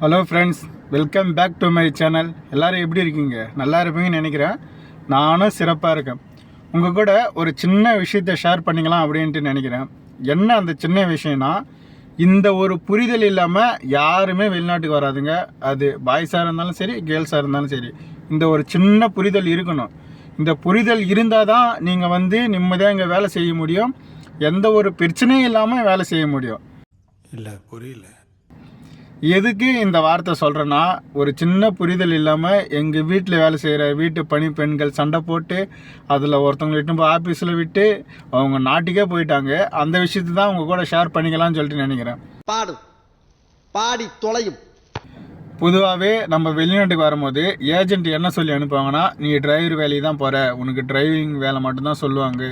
Hello friends welcome back to my channel எல்லோரும் எப்படி இருக்கீங்க? நல்லா இருப்பீங்கன்னு நினைக்கிறேன். நானும் சிறப்பாக இருக்கேன். உங்கள் கூட ஒரு சின்ன விஷயத்தை ஷேர் பண்ணிக்கலாம் அப்படின்ட்டு நினைக்கிறேன். என்ன அந்த சின்ன விஷயம்னா இந்த ஒரு புரிதல் இல்லாமல் யாருமே வெளிநாட்டுக்கு வராதுங்க. அது பாய்ஸாக இருந்தாலும் சரி கேர்ள்ஸாக இருந்தாலும் சரி இந்த ஒரு சின்ன புரிதல் இருக்கணும். இந்த புரிதல் இருந்தால் தான் நீங்கள் வந்து நிம்மதியாக இங்கே வேலை செய்ய முடியும். எந்த ஒரு பிரச்சனையும் இல்லாமல் வேலை செய்ய முடியும். இல்லை புரியல. எதுக்கு இந்த வார்த்தை சொல்கிறேன்னா ஒரு சின்ன புரிதல் இல்லாமல் எங்கள் வீட்டில் வேலை செய்கிற வீட்டு பணி பெண்கள் சண்டை போட்டு அதில் ஒருத்தவங்களை இட்டு போய் ஆஃபீஸில் விட்டு அவங்க நாட்டுக்கே போயிட்டாங்க. அந்த விஷயத்தை தான் உங்கள் கூட ஷேர் பண்ணிக்கலாம்னு சொல்லிட்டு நினைக்கிறேன். பாடும். பாடி தொலையும். பொதுவாகவே நம்ம வெளிநாட்டுக்கு வரும்போது ஏஜென்ட் என்ன சொல்லி அனுப்புவாங்கன்னா நீ டிரைவர் வேலையை தான் போகிற உனக்கு டிரைவிங் வேலை மட்டும்தான் சொல்லுவாங்க.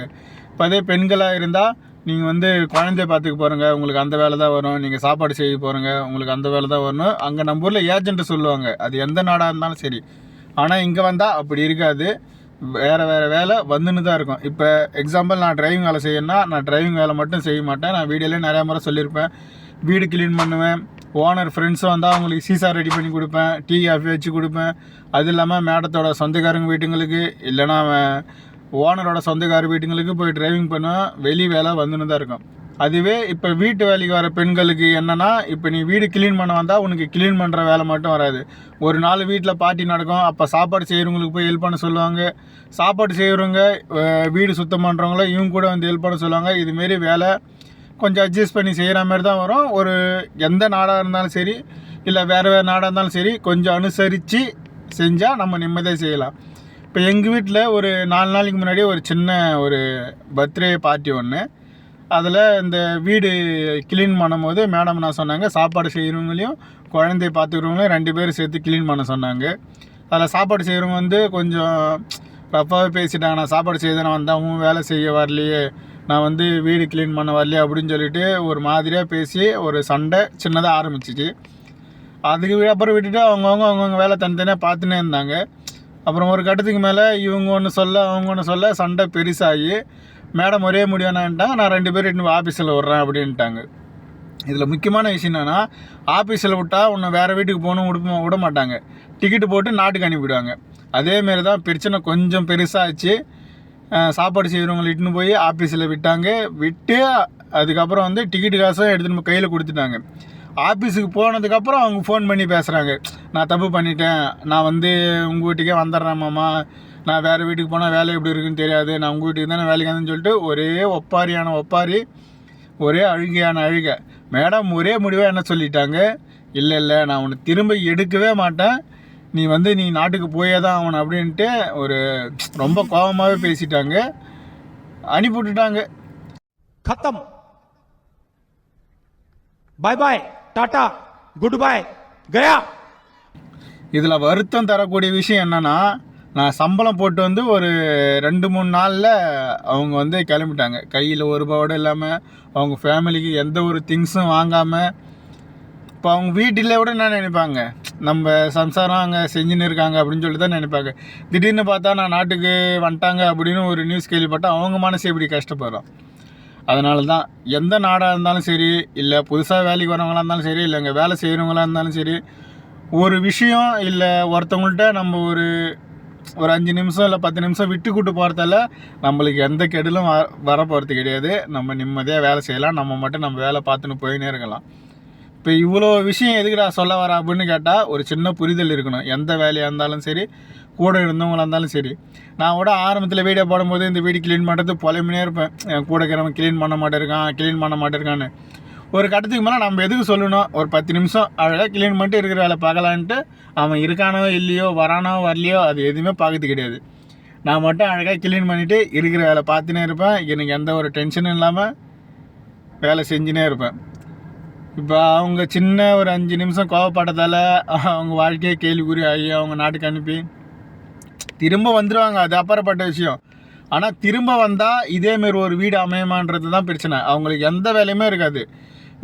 இப்போ அதே பெண்களாக இருந்தால் நீங்கள் வந்து குழந்தைய பார்த்துக்க போகிறங்க உங்களுக்கு அந்த வேலை தான் வரும் நீங்கள் சாப்பாடு செய்ய போகிறங்க உங்களுக்கு அந்த வேலை தான் வரணும் அங்கே நம்ம ஊரில் ஏஜென்ட்டு சொல்லுவாங்க. அது எந்த நாடாக இருந்தாலும் சரி. ஆனால் இங்கே வந்தால் அப்படி இருக்காது. வேறு வேறு வேலை வந்துன்னு தான் இருக்கும். இப்போ எக்ஸாம்பிள் நான் டிரைவிங் வேலை செய்யணும்னா நான் டிரைவிங் வேலை மட்டும் செய்ய மாட்டேன். நான் வீடியோலேயே நிறையா முறை சொல்லியிருப்பேன். வீடு க்ளீன் பண்ணுவேன். ஓனர் ஃப்ரெண்ட்ஸும் வந்தால் அவங்களுக்கு சீசா ரெடி பண்ணி கொடுப்பேன். டீ காஃபி வச்சு கொடுப்பேன். அது இல்லாமல் மேடத்தோட சொந்தக்காரங்க வீட்டுங்களுக்கு இல்லைனா ஓனரோட சொந்தக்கார வீட்டுங்களுக்கு போய் டிரைவிங் பண்ணால் வெளி வேலை வந்துன்னு தான் இருக்கும். அதுவே இப்போ வீட்டு வேலைக்கு வர பெண்களுக்கு என்னன்னா இப்போ நீ வீடு க்ளீன் பண்ண வந்தால் உனக்கு க்ளீன் பண்ணுற வேலை மட்டும் வராது. ஒரு நாள் வீட்டில் பார்ட்டி நடக்கும் அப்போ சாப்பாடு செய்கிறவங்களுக்கு போய் ஹெல்ப் பண்ண சொல்லுவாங்க. சாப்பாடு செய்கிறவங்க வீடு சுத்தம் பண்ணுறவங்கள இவங்க கூட வந்து ஹெல்ப் பண்ண சொல்லுவாங்க. இதுமாரி வேலை கொஞ்சம் அட்ஜஸ்ட் பண்ணி செய்கிற மாதிரி தான் வரும். ஒரு எந்த நாடாக இருந்தாலும் சரி இல்லை வேறு வேறு நாடாக இருந்தாலும் சரி கொஞ்சம் அனுசரித்து செஞ்சால் நம்ம நிம்மதியாக செய்யலாம். இப்போ எங்கள் வீட்டில் ஒரு நாலு நாளைக்கு முன்னாடி ஒரு சின்ன ஒரு பர்த்டே பார்ட்டி ஒன்று அதில் இந்த வீடு க்ளீன் பண்ணும்போது மேடம் நான் சொன்னாங்க சாப்பாடு செய்கிறவங்களையும் குழந்தைய பார்த்துக்கிறவங்களையும் ரெண்டு பேரும் சேர்த்து க்ளீன் பண்ண சொன்னாங்க. அதில் சாப்பாடு செய்கிறவங்க வந்து கொஞ்சம் ரஃபாகவே பேசிட்டாங்க. நான் சாப்பாடு செய்ய நான் வந்தேன் அவன் வேலை செய்ய வரலையே நான் வந்து வீடு க்ளீன் பண்ண வரலையே அப்படின்னு சொல்லிட்டு ஒரு மாதிரியாக பேசி ஒரு சண்டை சின்னதாக ஆரம்பிச்சிச்சு. அதுக்கு அப்புறம் விட்டுட்டு அவங்கவுங்க அவங்கவுங்க வேலை தனித்தனியாக பார்த்துனே இருந்தாங்க. அப்புறம் ஒரு கட்டத்துக்கு மேலே இவங்க ஒன்று சொல்ல அவங்க ஒன்று சொல்ல சண்டை பெருசாகி மேடம் ஒரே முடியானான்ட்டாங்க நான் ரெண்டு பேரும் இன்னும் ஆஃபீஸில் விட்றேன் அப்படின்ட்டாங்க. இதில் முக்கியமான விஷயம் என்னென்னா ஆஃபீஸில் விட்டால் உன்னை வேறு வீட்டுக்கு போகணும் விட விட மாட்டாங்க. டிக்கெட்டு போட்டு நாட்டுக்கு அனுப்பிவிடுவாங்க. அதேமாரி தான் பிரச்சனை கொஞ்சம் பெருசாச்சு. சாப்பாடு செய்கிறவங்களை இட்டுன்னு போய் ஆஃபீஸில் விட்டாங்க. விட்டு அதுக்கப்புறம் வந்து டிக்கெட்டு காசும் எடுத்துன்னு போய் கையில் கொடுத்துட்டாங்க. ஆஃபீஸுக்கு போனதுக்கப்புறம் அவங்க ஃபோன் பண்ணி பேசுகிறாங்க நான் தப்பு பண்ணிட்டேன். நான் வந்து உங்கள் வீட்டுக்கே வந்துடுறேன் மாமா. நான் வேறு வீட்டுக்கு போனால் வேலை எப்படி இருக்குன்னு தெரியாது. நான் உங்கள் வீட்டுக்கு தானே வேலைக்கு வந்தேன்னு சொல்லிட்டு ஒரே ஒப்பாரியான ஒப்பாரி ஒரே அழுகையான அழுகை. மேடம் ஒரே முடிவாக என்ன சொல்லிட்டாங்க? இல்லை இல்லை நான் உன்னை திரும்ப எடுக்கவே மாட்டேன். நீ வந்து நீ நாட்டுக்கு போயே தான் அவனை அப்படின்ட்டு ஒரு ரொம்ப கோபமாகவே பேசிட்டாங்க. அனுப்பிவிட்டுட்டாங்க. கத்தம். Bye bye tata good bye Gaya. இதில் வருத்தம் தரக்கூடிய விஷயம் என்னன்னா நான் சம்பளம் போட்டு வந்து ஒரு ரெண்டு மூணு நாளில் அவங்க வந்து கிளம்பிட்டாங்க. கையில் ஒரு ரூபாவோட இல்லாமல் அவங்க ஃபேமிலிக்கு எந்த ஒரு திங்ஸும் வாங்காமல் இப்போ அவங்க வீட்டில் கூட என்ன நினைப்பாங்க? நம்ம சம்சாரம் அங்கே செஞ்சுன்னு இருக்காங்க அப்படின்னு சொல்லி தான் நினைப்பாங்க. திடீர்னு பார்த்தா நான் நாட்டுக்கு வந்துட்டாங்க அப்படின்னு ஒரு நியூஸ் கேள்விப்பட்டால் அவங்க மனசு எப்படி கஷ்டப்படுறோம்? அதனால தான் எந்த நாடாக இருந்தாலும் சரி இல்லை புதுசாக வேலைக்கு வரவங்களா இருந்தாலும் சரி இல்லை இங்கே வேலை செய்கிறவங்களா இருந்தாலும் சரி ஒரு விஷயம் இல்லை ஒருத்தவங்கள்ட்ட நம்ம ஒரு ஒரு அஞ்சு நிமிஷம் இல்லை பத்து நிமிஷம் விட்டு கூட்டு போகிறதால நம்மளுக்கு எந்த கெடலும் வர வர போகிறது கிடையாது. நம்ம நிம்மதியாக வேலை செய்யலாம். நம்ம மட்டும் நம்ம வேலை பார்த்துன்னு போயினே இருக்கலாம். இப்போ இவ்வளோ விஷயம் எதுக்குடா சொல்ல வர அப்படின்னு கேட்டால் ஒரு சின்ன புரிதல் இருக்கணும். எந்த வேலையாக இருந்தாலும் சரி கூட இருந்தவங்களாக இருந்தாலும் சரி. நான் கூட ஆரம்பத்தில் வீடியோ போடும்போது இந்த வீடு க்ளீன் பண்ணுறது புலம்பினே இருப்பேன். என் கூட இருக்கிறவன் க்ளீன் பண்ண மாட்டேருக்கான் க்ளீன் பண்ண மாட்டேருக்கான்னு. ஒரு கட்டத்துக்கு மேலே நம்ம எதுக்கு சொல்லணும்? ஒரு பத்து நிமிஷம் அழகாக க்ளீன் பண்ணிட்டு இருக்கிற வேலை பார்க்கலான்ட்டு அவன் இருக்கானோ இல்லையோ வரானோ வரலையோ அது எதுவுமே பார்க்கறது கிடையாது. நான் மட்டும் அழகாக க்ளீன் பண்ணிவிட்டு இருக்கிற வேலை பார்த்துனே இருப்பேன். எனக்கு எந்த ஒரு டென்ஷனும் இல்லாமல் வேலை செஞ்சுனே இருப்பேன். இப்போ அவங்க சின்ன ஒரு அஞ்சு நிமிஷம் கோவப்பட்டதால் அவங்க வாழ்க்கையை கேள்விக்குறி ஆகி அவங்க நாட்டுக்கு அனுப்பி திரும்ப வந்துடுவாங்க அது அப்புறப்பட்ட விஷயம். ஆனால் திரும்ப வந்தால் இதேமாரி ஒரு வீடு அமையமான்றது தான் பிரச்சனை. அவங்களுக்கு எந்த வேலையுமே இருக்காது.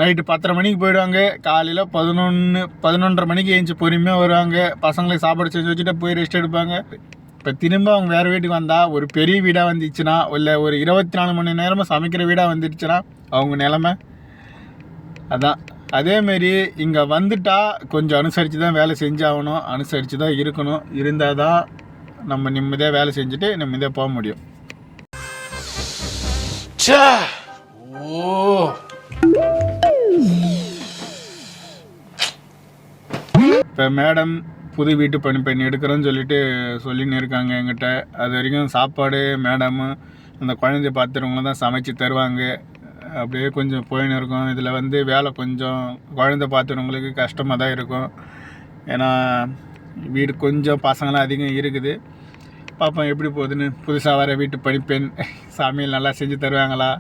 நைட்டு பத்தரை மணிக்கு போயிடுவாங்க. காலையில் பதினொன்று பதினொன்றரை மணிக்கு ஏஞ்சி பொறுமையாக வருவாங்க. பசங்களுக்கு சாப்பாடு செஞ்சு வச்சுட்டு போய் ரெஸ்ட் எடுப்பாங்க. இப்போ திரும்ப அவங்க வேறு வீட்டுக்கு வந்தால் ஒரு பெரிய வீடாக வந்துச்சுன்னா இல்லை ஒரு இருபத்தி நாலு மணி நேரமும் சமைக்கிற வீடாக வந்துடுச்சுன்னா அவங்க நிலமை அதான். அதேமாரி இங்கே வந்துட்டா கொஞ்சம் அனுசரித்து தான் வேலை செஞ்சாகணும். அனுசரித்து தான் இருக்கணும். இருந்தால் தான் நம்ம நிம்மதியாக வேலை செஞ்சுட்டு நிம்மதியாக போக முடியும். இப்போ மேடம் புது வீட்டு பணி பெண் எடுக்கிறோன்னு சொல்லிட்டு சொல்லின்னு இருக்காங்க என்கிட்ட. அது வரைக்கும் சாப்பாடு மேடமு அந்த குழந்தைய பார்த்துறவங்க தான் சமைச்சு தருவாங்க. அப்படியே கொஞ்சம் போயின்னு இருக்கும். இதில் வந்து வேலை கொஞ்சம் குழந்த பார்த்துறவங்களுக்கு கஷ்டமாக தான் இருக்கும். ஏன்னா வீடு கொஞ்சம் பசங்களாம் அதிகம் இருக்குது. பார்ப்போம் எப்படி போகுதுன்னு? புதுசாக வர வீட்டு பணிப்பெண் சமையல் நல்லா செஞ்சு தருவாங்களா?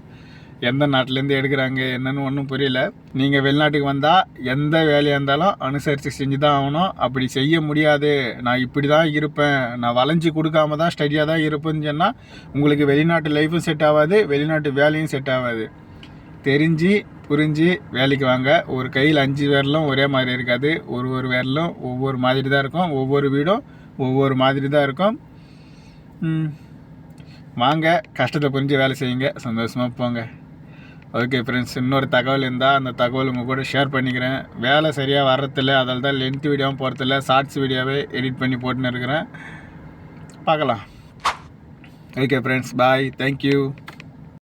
எந்த நாட்டிலேருந்து எடுக்கிறாங்க? என்னன்னு ஒன்றும் புரியல. நீங்கள் வெளிநாட்டுக்கு வந்தால் எந்த வேலையாக இருந்தாலும் அனுசரித்து செஞ்சு தான் ஆகணும். அப்படி செய்ய முடியாது. நான் இப்படி தான் இருப்பேன். நான் வளைஞ்சி கொடுக்காம தான் ஸ்டடியாக தான் இருப்பேன்னு சொன்னால் உங்களுக்கு வெளிநாட்டு லைஃப்பும் செட் ஆகாது வெளிநாட்டு வேலையும் செட் ஆகாது. தெரிஞ்சு புரிஞ்சு வேலைக்கு வாங்க. ஒரு கையில் அஞ்சு விரலும் ஒரே மாதிரி இருக்காது. ஒரு ஒரு விரலும் ஒவ்வொரு மாதிரி தான் இருக்கும். ஒவ்வொரு வீடும் ஒவ்வொரு மாதிரி தான் இருக்கும். வாங்க கஷ்டத்தை புரிஞ்சு வேலை செய்யுங்க. சந்தோஷமாக போங்க. ஓகே ஃப்ரெண்ட்ஸ் இன்னொரு தகவல் இருந்தால் அந்த தகவல் உங்கள் கூட ஷேர் பண்ணிக்கிறேன். வேலை சரியாக வர்றதில்ல. அதால் தான் லென்த் வீடியோவும் போகிறதில்ல ஷார்ட்ஸ் வீடியோவே எடிட் பண்ணி போட்டுன்னு இருக்கிறேன். பார்க்கலாம். Okay friends bye thank you